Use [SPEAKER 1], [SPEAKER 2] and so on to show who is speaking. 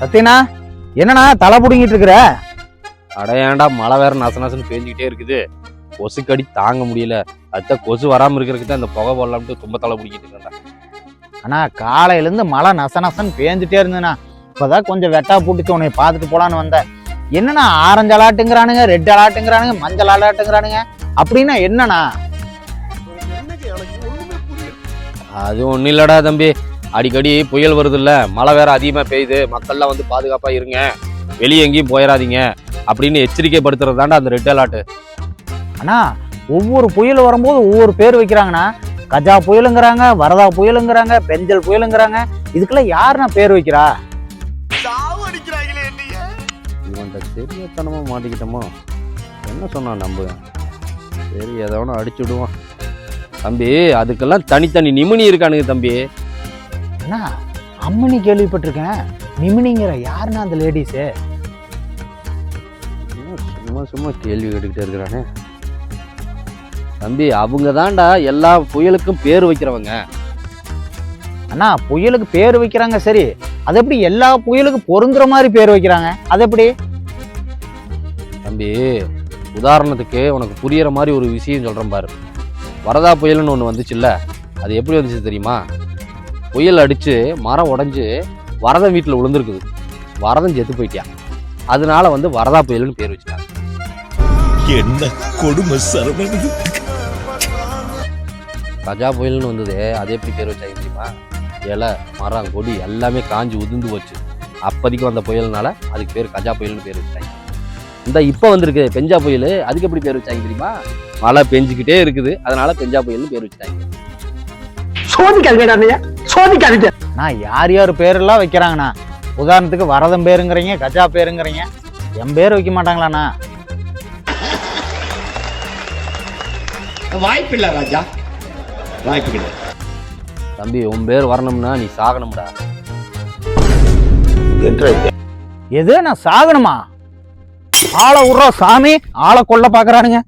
[SPEAKER 1] சத்யனா என்னண்ணா தலை புடுங்கிட்டு இருக்கிற?
[SPEAKER 2] அடையாண்டா மழை வேற நச நசன்னு பேஞ்சிக்கிட்டே இருக்குது. கொசுக்கடி தாங்க முடியல. அதுதான் கொசு வராம இருக்கிறதுக்கு தான் இந்த புகை போடலாம்ட்டு தும்ப தலை பிடிக்கிட்டு இருக்கேன்டா.
[SPEAKER 1] அண்ணா காலையில இருந்து மழை நச நசன்னு பேஞ்சிட்டே இருந்ததுண்ணா. இப்பதான் கொஞ்சம் வெட்டா பூட்டிச்சு உன்னை பார்த்துட்டு போலான்னு வந்தேன். என்னண்ணா ஆரஞ்சு அலாட்டுங்கிறானுங்க ரெட் அலாட்டுங்கிறானுங்க மஞ்சள் அலாட்டுங்கிறானுங்க அப்படின்னா என்னண்ணா?
[SPEAKER 2] அது ஒன்றும் இல்லடா தம்பி. அடிக்கடி புயல் வருது இல்ல மழை வேற அதிகமா பெய்யுது மக்கள்லாம் வந்து பாதுகாப்பா இருங்க வெளியே எங்கேயும் போயிடாதீங்க அப்படின்னு எச்சரிக்கைப்படுத்துறது தாண்டா அந்த ரெட் அலர்ட்
[SPEAKER 1] அண்ணா ஒவ்வொரு புயல் வரும்போது ஒவ்வொரு பேர் வைக்கிறாங்கண்ணா. கஜா புயலுங்கிறாங்க வரதா புயலுங்கிறாங்க பெஞ்சல் புயலுங்கிறாங்க. இதுக்கெல்லாம் யாருண்ணா பேர் வைக்கிறா?
[SPEAKER 2] இவன்கிட்ட தெரியத்தனமா மாட்டிக்கிட்டோமோ? என்ன சொன்னான் நம்ப? சரி எதை வேணா அடிச்சு விடுவான் தம்பி அதுக்கெல்லாம் தனித்தனி நிமினி இருக்கானுங்க தம்பி.
[SPEAKER 1] அண்ணா அம்மனி கேள்விப்பட்டிருக்கேன். நிமினிங்கிற யாருண்ணா அந்த லேடிஸு
[SPEAKER 2] சும்மா சும்மா கேள்வி கேட்டுக்கிட்டே இருக்கிறானே. தம்பி அவங்க தான்டா எல்லா புயலுக்கும் பேர் வைக்கிறவங்க.
[SPEAKER 1] அண்ணா புயலுக்கு பேர் வைக்கிறாங்க சரி. அது எப்படி எல்லா புயலுக்கு பொருந்துற மாதிரி பேர் வைக்கிறாங்க? அது எப்படி?
[SPEAKER 2] தம்பி உதாரணத்துக்கு உனக்கு புரியுற மாதிரி ஒரு விஷயம் சொல்கிறேன் பாரு. வரதா புயல்னு ஒன்று வந்துச்சுல்ல? அது எப்படி வந்துச்சு தெரியுமா? புயல் அடித்து மரம் உடைஞ்சு வரதன் வீட்டில் விழுந்திருக்குது வரதன் செத்து போயிட்டான் அதனால வந்து வரதா புயல்னு பேர் வச்சுட்டாங்க.
[SPEAKER 3] என்ன கொடுமை சரவணன்?
[SPEAKER 2] கஜா புயல்னு வந்தது அது எப்படி பேர் வச்சாங்க தெரியுமா? இலை மரம் கொடி எல்லாமே காஞ்சி உதிர்ந்து போச்சு. அப்போதைக்கு வந்த புயல்னால அதுக்கு பேர் கஜா புயல்னு பேர் வச்சாங்க இந்த இப்போ வந்திருக்கு பெஞ்சா புயல் அதுக்கு எப்படி பேர் வச்சாங்க தெரியுமா? மழை பெஞ்சிக்கிட்டே இருக்குது. அதனால பெஞ்சா புயல்னு பேர் வச்சாங்க
[SPEAKER 4] நீங்க சோதிக்காதீங்க
[SPEAKER 1] நான் யார் யார் பேரெல்லாம் வைக்கிறாங்கண்ணா? உதாரணத்துக்கு வரதன் பேருங்கிறீங்க கஜா பேருங்கிறீங்க. என் பேர் வைக்க மாட்டாங்களாண்ணா?
[SPEAKER 4] வாய்ப்பில்லை ராஜா. வாய்ப்பு கிடையாது
[SPEAKER 2] தம்பி உன் பேர் வரணும்னா நீ சாகணும்டா.
[SPEAKER 1] எது? நான் சாகணுமா? ஆளை விட்றோம் சாமி ஆளை கொல்ல பார்க்கறானுங்க